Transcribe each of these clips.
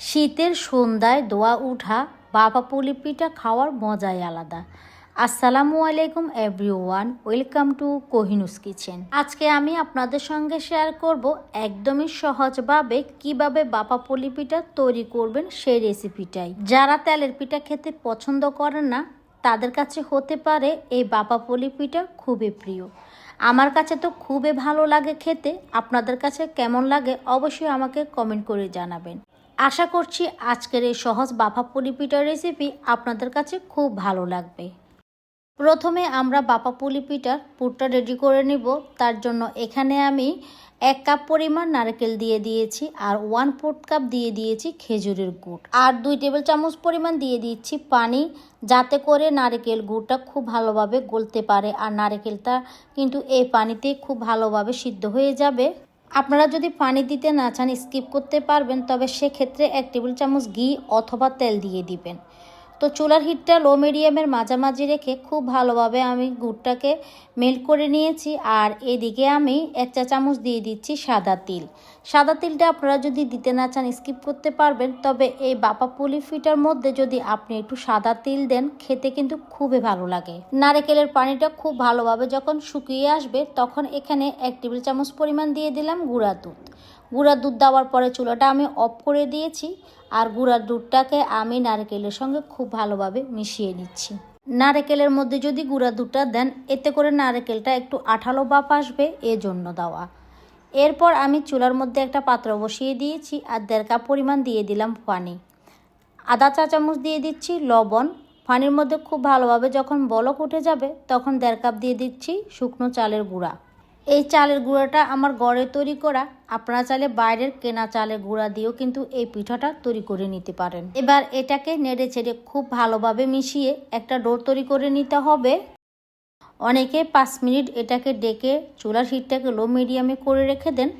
শীতের সন্ধ্যায় দোয়া উঠা, বাবা পুলি পিঠা খাওয়ার মজাই আলাদা। আসসালামু আলাইকুম everyone, welcome to Kohinoor's kitchen. আজকে আমি আপনাদের সঙ্গে শেয়ার করব একদমই সহজভাবে কীভাবে বাপা পুলি পিঠা তৈরি করবেন সেই রেসিপিটাই। যারা তেলের পিঠা খেতে পছন্দ করেন না, তাদের কাছে হতে পারে এই বাপা পুলি পিঠা খুবই প্রিয়। আমার কাছে তো খুবই ভালো লাগে খেতে, আপনাদের কাছে কেমন লাগে অবশ্যই আমাকে কমেন্ট করে জানাবেন। আশা করছি আজকের এই সহজ বাফা পুলি পিঠার রেসিপি আপনাদের কাছে খুব ভালো লাগবে। প্রথমে আমরা বাপা পুলি পিঠার পুরটা রেডি করে নিব। তার জন্য এখানে আমি এক কাপ পরিমাণ নারকেল দিয়ে দিয়েছি আর ওয়ান ফোর্থ কাপ দিয়ে দিয়েছি খেজুরের গুড়। আর দুই টেবিল চামচ পরিমাণ দিয়ে দিচ্ছি পানি যাতে করে নারকেল গুড়টা খুব ভালোভাবে গলতে পারে। আর নারকেলটা কিন্তু এই পানিতে খুব ভালোভাবে সিদ্ধ হয়ে যাবে। আপনারা যদি পানি দিতে না চান, স্কিপ করতে পারবেন, তবে সেক্ষেত্রে এক টেবিল চামচ ঘি অথবা তেল দিয়ে দিবেন। তো চুলার হিটটা লো মিডিয়ামের মাঝামাঝি রেখে খুব ভালোভাবে আমি গুড়টাকে মেল্ট করে নিয়েছি। আর এদিকে আমি এক চা চামচ দিয়ে দিচ্ছি সাদা তিল। সাদা তিলটা আপনারা যদি দিতে না চান স্কিপ করতে পারবেন। তবে এই বাপা পুলি ফিটার মধ্যে যদি আপনি একটু সাদা তিল দেন, খেতে কিন্তু খুবই ভালো লাগে। নারকেলের পানিটা খুব ভালোভাবে যখন শুকিয়ে আসবে, তখন এখানে এক টেবিল চামচ পরিমাণ দিয়ে দিলাম গুঁড়া দুধ। গুঁড়া দুধ দেওয়ার পরে চুলাটা আমি অফ করে দিয়েছি আর গুঁড়ার দুধটাকে আমি নারকেলের সঙ্গে খুব ভালোভাবে মিশিয়ে নিচ্ছি। নারকেলের মধ্যে যদি গুঁড়া দুধটা দেন, এতে করে নারকেলটা একটু আঠালো বাপ আসবে, এজন্য দেওয়া। এরপর আমি চুলার মধ্যে একটা পাত্র বসিয়ে দিয়েছি আর দেড় কাপ পরিমাণ দিয়ে দিলাম পানি আদা চা চামচ দিয়ে দিচ্ছি, লবণ। পানির মধ্যে খুব ভালোভাবে যখন বলক উঠে যাবে, তখন দেড় কাপ দিয়ে দিচ্ছি শুকনো চালের গুঁড়া। এই চালের গুঁড়াটা আমার গড়ে তৈরি করা। আপনারা চালে বাইরের কেনা চালের গুঁড়া দিয়েও কিন্তু এই পিঠাটা তৈরি করে নিতে পারেন। এবার এটাকে নেড়ে ছেড়ে খুব ভালোভাবে মিশিয়ে একটা ডোর তৈরি করে নিতে হবে। অনেকে পাঁচ মিনিট এটাকে ডেকে চুলার হিটটাকে লো মিডিয়ামে করে রেখে দেন।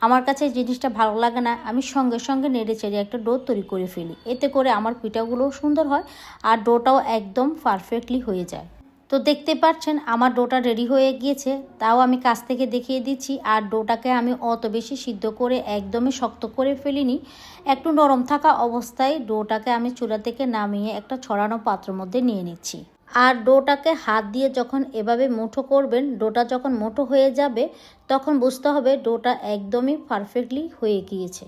আমার কাছে জিনিসটা ভালো লাগে না। আমি সঙ্গে সঙ্গে নেড়ে চেড়ে একটা ডো তৈরি করে ফেলি। এতে করে আমার পিঠাগুলোও সুন্দর হয় আর ডোটাও একদম পারফেক্টলি হয়ে যায়। তো দেখতে পাচ্ছেন, আমার ডোটা রেডি হয়ে গিয়েছে। তাও আমি কাছ থেকে দেখিয়ে দিচ্ছি আর ডোটাকে আমি অত বেশি সিদ্ধ করে একদমই শক্ত করে ফেলিনি। একটু নরম থাকা অবস্থায় ডোটাকে আমি চুলা থেকে নামিয়ে একটা ছড়ানো পাত্রের মধ্যে নিয়ে নিচ্ছি। আর ডোটাকে হাত দিয়ে যখন এভাবে মুঠো করবেন, ডোটা যখন মুঠো হয়ে যাবে, তখন বুঝতে হবে ডোটা একদমই পারফেক্টলি হয়ে গিয়েছে।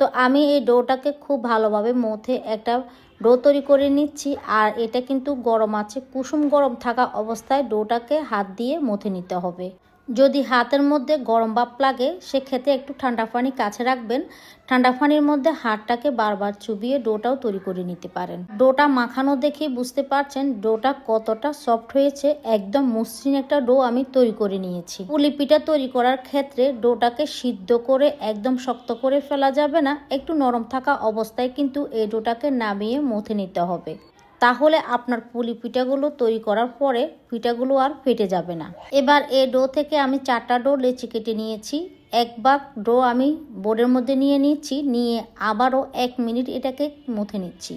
তো আমি এই ডোটাকে খুব ভালোভাবে মথে একটা ডো তৈরি করে নিচ্ছি, আর এটা কিন্তু গরম আছে, কুসুম গরম থাকা অবস্থায় ডোটাকে হাত দিয়ে মথে নিতে হবে। যদি হাতের মধ্যে গরম ভাপ লাগে, সেক্ষেত্রে একটু ঠান্ডা পানি কাছে রাখবেন। ঠান্ডা পানির মধ্যে হাতটাকে বারবার চুবিয়ে ডোটাও তৈরি করে নিতে পারেন। ডোটা মাখানো দেখেই বুঝতে পারছেন ডোটা কতটা সফট হয়েছে। একদম মসৃণ একটা ডো আমি তৈরি করে নিয়েছি। পুলি পিঠা তৈরি করার ক্ষেত্রে ডোটাকে সিদ্ধ করে একদম শক্ত করে ফেলা যাবে না। একটু নরম থাকা অবস্থায় কিন্তু এই ডোটাকে নামিয়ে মথে নিতে হবে। তাহলে আপনার পুলি পিঠাগুলো তৈরি করার পরে পিঠাগুলো আর ফেটে যাবে না। এবার এ ডো থেকে আমি চারটা ডো লেচি কেটে নিয়েছি। এক বাক ডো আমি বোর্ডের মধ্যে নিয়ে নিচ্ছি নিয়ে আবারও এক মিনিট এটাকে মুথে নিচ্ছি।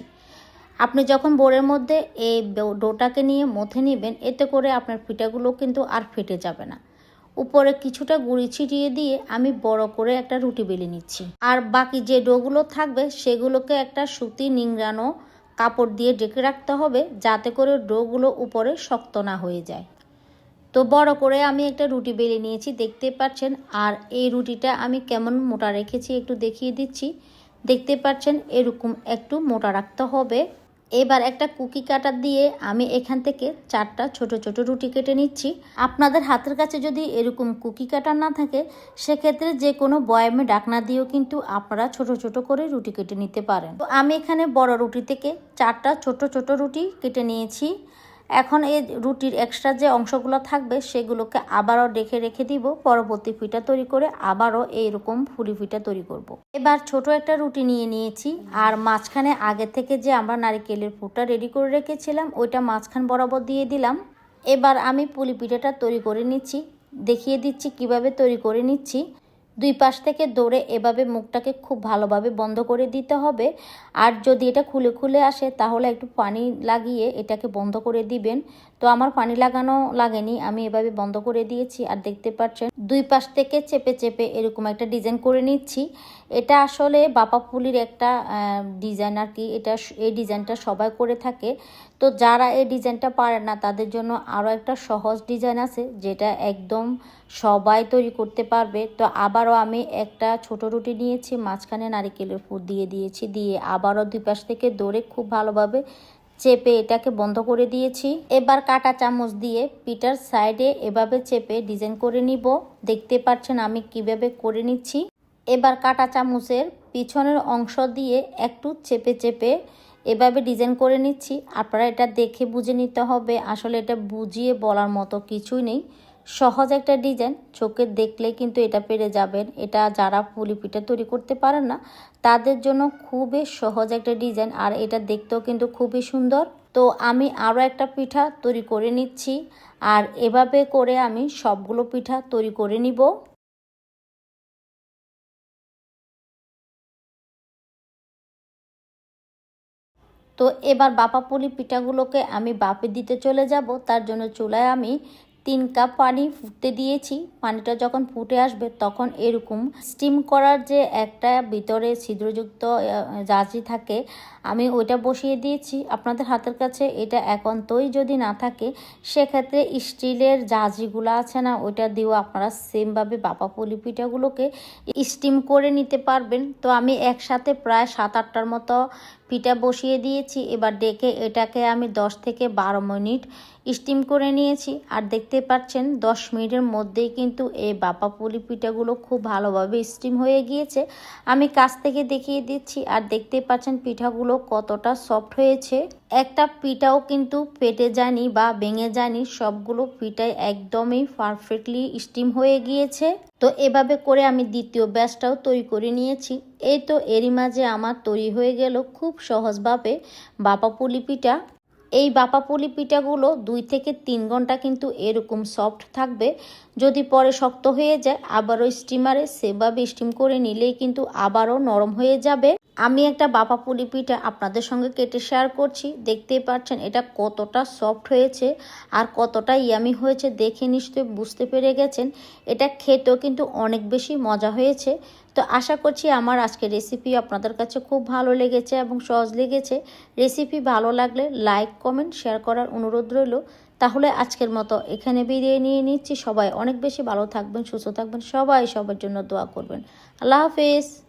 আপনি যখন বোর্ডের মধ্যে এই ডোটাকে নিয়ে মথে নেবেন, এতে করে আপনার পিঠাগুলো কিন্তু আর ফেটে যাবে না। উপরে কিছুটা গুঁড়ি ছিটিয়ে দিয়ে আমি বড় করে একটা রুটি বেলে নিচ্ছি। আর বাকি যে ডোগুলো থাকবে, সেগুলোকে একটা সুতি নিংড়ানো কাপড় দিয়ে ঢেকে রাখতে হবে যাতে করে ডোগুলো উপরে শক্ত না হয়ে যায়। তো বড় করে আমি একটা রুটি বেলে নিয়েছি, দেখতে পাচ্ছেন? আর এই রুটিটা আমি কেমন মোটা রেখেছি একটু দেখিয়ে দিচ্ছি। দেখতে পাচ্ছেন, এরকম একটু মোটা রাখতে হবে। এবার একটা কুকি কাটার দিয়ে আমি এখান থেকে চারটা ছোট ছোট রুটি কেটে নিচ্ছি। আপনাদের হাতের কাছে যদি এরকম কুকি কাটার না থাকে, সেক্ষেত্রে যে কোনো বয়ামে ডাকনা দিয়েও কিন্তু আপনারা ছোট ছোট করে রুটি কেটে নিতে পারেন। তো আমি এখানে বড় রুটি থেকে চারটা ছোট ছোট রুটি কেটে নিয়েছি। এখন এই রুটির এক্সট্রা যে অংশগুলো থাকবে সেগুলোকে আবারও ডেকে রেখে দিব। পরবর্তী পিঠা তৈরি করে আবারও এইরকম ফুলি পিঠা তৈরি করব। এবার ছোট একটা রুটি নিয়ে নিয়েছি আর মাঝখানে আগে থেকে যে আমরা নারিকেলের ফুটা রেডি করে রেখেছিলাম, ওইটা মাঝখান বরাবর দিয়ে দিলাম। এবার আমি পুলি পিঠাটা তৈরি করে নিচ্ছি। দেখিয়ে দিচ্ছি কীভাবে তৈরি করে নিচ্ছি। দুই পাশ থেকে দৌড়ে এভাবে মুখটাকে খুব ভালোভাবে বন্ধ করে দিতে হবে। আর যদি এটা খুলে খুলে আসে, তাহলে একটু পানি লাগিয়ে এটাকে বন্ধ করে দিবেন। তো আমার পানি লাগানো লাগেনি, আমি এভাবে বন্ধ করে দিয়েছি। আর দেখতে পাচ্ছেন, দুই পাশ থেকে চেপে চেপে এরকম একটা ডিজাইন করে নিচ্ছি। এটা আসলে বাপা পুলির একটা ডিজাইন আর কি। এটা এই ডিজাইনটা সবাই করে থাকে। তো যারা এই ডিজাইনটা পারে না, তাদের জন্য আরও একটা সহজ ডিজাইন আছে, যেটা একদম সবাই তৈরি করতে পারবে। তো আবারও আমি একটা ছোট রুটি নিয়েছি, মাঝখানে নারিকেলের ফুট দিয়ে দিয়েছি, দিয়ে আবারও দুই পাশ থেকে দৌড়ে খুব ভালোভাবে চেপে এটাকে বন্ধ করে দিয়েছি। এবার কাটা চামচ দিয়ে পিটার সাইডে এভাবে চেপে ডিজাইন করে নিব। দেখতে পাচ্ছেন আমি কীভাবে করে নিচ্ছি। এবার কাটা চামচের পিছনের অংশ দিয়ে একটু চেপে চেপে এভাবে ডিজাইন করে নিচ্ছি। আপনারা এটা দেখে বুঝে নিতে হবে। আসলে এটা বুঝিয়ে বলার মতো কিছুই নেই। সহজ একটা ডিজাইন চোখে দেখলে কিন্তু এটা পেরে যাবেন। এটা যারা পুলি পিঠা তৈরি করতে পারেন না, তাদের জন্য খুবই সহজ একটা ডিজাইন আর এটা দেখতেও কিন্তু খুবই সুন্দর। তো আমি আরও একটা পিঠা তৈরি করে নিচ্ছি। আর এভাবে করে আমি সবগুলো পিঠা তৈরি করে নিব। তো এবার বাপা পুলি পিঠাগুলোকে আমি বাপে দিতে চলে যাব। তার জন্য চুলায় আমি তিন কাপ পানি ফুটতে দিয়েছি। পানিটা যখন ফুটে আসবে তখন এরকম স্টিম করার যে একটা ভিতরে ছিদ্রযুক্ত জাজি থাকে, আমি ওইটা বসিয়ে দিয়েছি। আপনাদের হাতের কাছে এটা একান্তই যদি না থাকে, সেক্ষেত্রে স্টিলের জাজিগুলো আছে না, ওইটা দিয়েও আপনারা সেমভাবে বাপা পুলি পিঠাগুলোকে স্টিম করে নিতে পারবেন। তো আমি একসাথে প্রায় সাত আটটার মতো পিঠা বসিয়ে দিয়েছি। এবার ডেকে এটাকে আমি দশ থেকে বারো মিনিট স্টিম করে নিয়েছি। আর দেখতে পাচ্ছেন, দশ মিনিটের মধ্যেই কিন্তু এই বাপা পুলি পিঠাগুলো খুব ভালোভাবে স্টিম হয়ে গিয়েছে। আমি কাছ থেকে দেখিয়ে দিচ্ছি। আর দেখতে পাচ্ছেন, পিঠাগুলো কতটা সফট হয়েছে। একটা পিঠাও কিন্তু পেটে যায়নি বা ভেঙে যায়নি, সবগুলো পিঠাই একদমই পারফেক্টলি স্টিম হয়ে গিয়েছে। তো এভাবে করে আমি দ্বিতীয় ব্যাচটাও তৈরি করে নিয়েছি। এই তো এরই মাঝে আমার তৈরি হয়ে গেল খুব সহজভাবে বাপা পুলি পিঠা। এই বাপা পুলি পিঠাগুলো দুই থেকে তিন ঘণ্টা কিন্তু এরকম সফট থাকবে। যদি পরে শক্ত হয়ে যায়, আবারও স্টিমারে সেভাবে স্টিম করে নিলেই কিন্তু আবারও নরম হয়ে যাবে। আমি একটা বাপা পুলি পিঠা আপনাদের সঙ্গে কেটে শেয়ার করছি। দেখতেই পাচ্ছেন, এটা কতটা সফট হয়েছে আর কতটা ইয়ামি হয়েছে দেখে নিশ্চয়ই বুঝতে পেরে গেছেন। এটা খেতেও কিন্তু অনেক বেশি মজা হয়েছে। তো আশা করছি আমার আজকের রেসিপি আপনাদের কাছে খুব ভালো লেগেছে এবং সহজ লেগেছে। রেসিপি ভালো লাগলে লাইক কমেন্ট শেয়ার করার অনুরোধ রইল। তাহলে আজকের মতো এখানে বিদায় নিয়ে নিচ্ছি। সবাই অনেক বেশি ভালো থাকবেন, সুস্থ থাকবেন। সবাই সবার জন্য দোয়া করবেন। আল্লাহ হাফিজ।